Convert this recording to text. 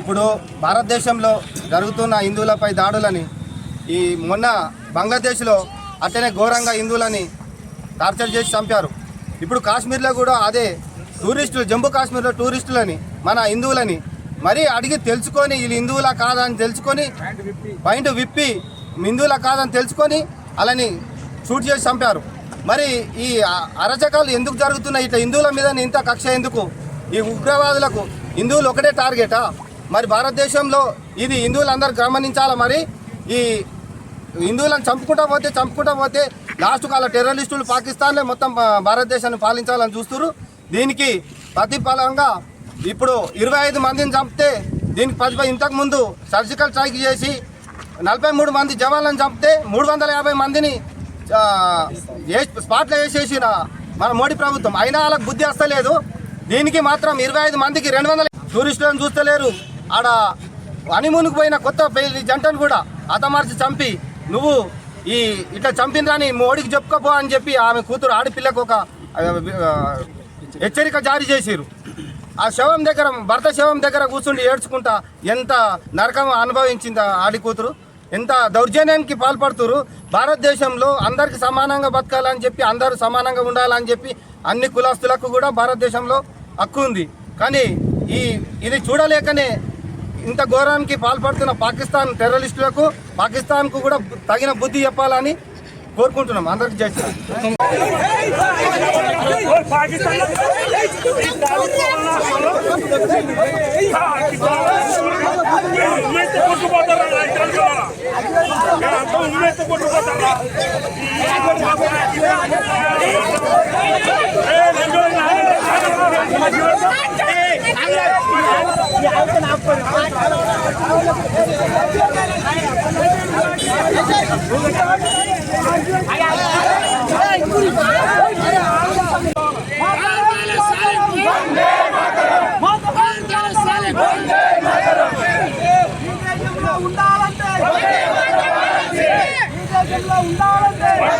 ఇప్పుడు భారతదేశంలో జరుగుతున్న హిందువులపై దాడులని ఈ మొన్న బంగ్లాదేశ్లో అట్టనే ఘోరంగా హిందువులని టార్చర్ చేసి చంపారు. ఇప్పుడు కాశ్మీర్లో కూడా అదే టూరిస్టులు జమ్మూ కాశ్మీర్లో టూరిస్టులని మన హిందువులని మరీ అడిగి తెలుసుకొని వీళ్ళు హిందువులా కాదని తెలుసుకొని పాయింట్ విప్పి హిందువులా కాదని తెలుసుకొని అలాని షూట్ చేసి చంపారు. మరి ఈ అరచకాలు ఎందుకు జరుగుతున్నాయి? ఇట్లా హిందువుల మీద ఇంత కక్ష ఎందుకు? ఈ ఉగ్రవాదులకు హిందువులు ఒకటే టార్గెటా? మరి భారతదేశంలో ఇది హిందువులందరూ గమనించాలా మరి? ఈ హిందువులను చంపుకుంటా పోతే చంపుకుంటా పోతే లాస్ట్ కాల టెర్రరిస్టులు పాకిస్తాన్లే మొత్తం భారతదేశాన్ని పాలించాలని చూస్తున్నారు దీనికి ప్రతిఫలంగా ఇప్పుడు ఇరవై ఐదు మందిని చంపితే దీనికి ప్రతిఫలం ఇంతకు ముందు సర్జికల్ స్ట్రైక్ చేసి నలభై మూడు మంది జవాన్లను చంపితే మూడు వందల యాభై మందిని స్పాట్లో వేసేసిన మన మోడీ ప్రభుత్వం. అయినా వాళ్ళకి బుద్ధి వస్తలేదు. దీనికి మాత్రం ఇరవై ఐదు మందికి రెండు వందల టూరిస్టులను చూస్తలేరు. ఆడ హనీమూన్కి పోయిన కొత్త పెళ్ళి జంటను కూడా అతమార్చి చంపి నువ్వు ఈ ఇట్లా చంపినరాని మోడీకి చెప్పుకోపో అని చెప్పి ఆమె కూతురు ఆడపిల్లకు ఒక హెచ్చరిక జారీ చేసిరు ఆ శవం దగ్గర భర్త శవం దగ్గర కూర్చుండి ఏడ్చుకుంటా ఎంత నరకం అనుభవించింది ఆడి కూతురు? ఎంత దౌర్జన్యానికి పాల్పడుతురు? భారతదేశంలో అందరికి సమానంగా బతకాలని చెప్పి అందరూ సమానంగా ఉండాలని చెప్పి అన్ని కులస్తులకు కూడా భారతదేశంలో హక్కు ఉంది. కానీ ఈ ఇది చూడలేకనే ఇంత ఘోరానికి పాల్పడుతున్న పాకిస్తాన్ టెర్రరిస్టులకు పాకిస్తాన్కు కూడా తగిన బుద్ధి చెప్పాలని కోరుకుంటున్నాం. అందరికి జై ಉಮೇಶ ಕೊಟ್ಟು ಹೋತಾರ ಅಂತ ಉಮೇಶ ಕೊಟ್ಟು ಹೋತಾರ ಅಯ್ಯ ఉండాలంటే ఉండాలంటే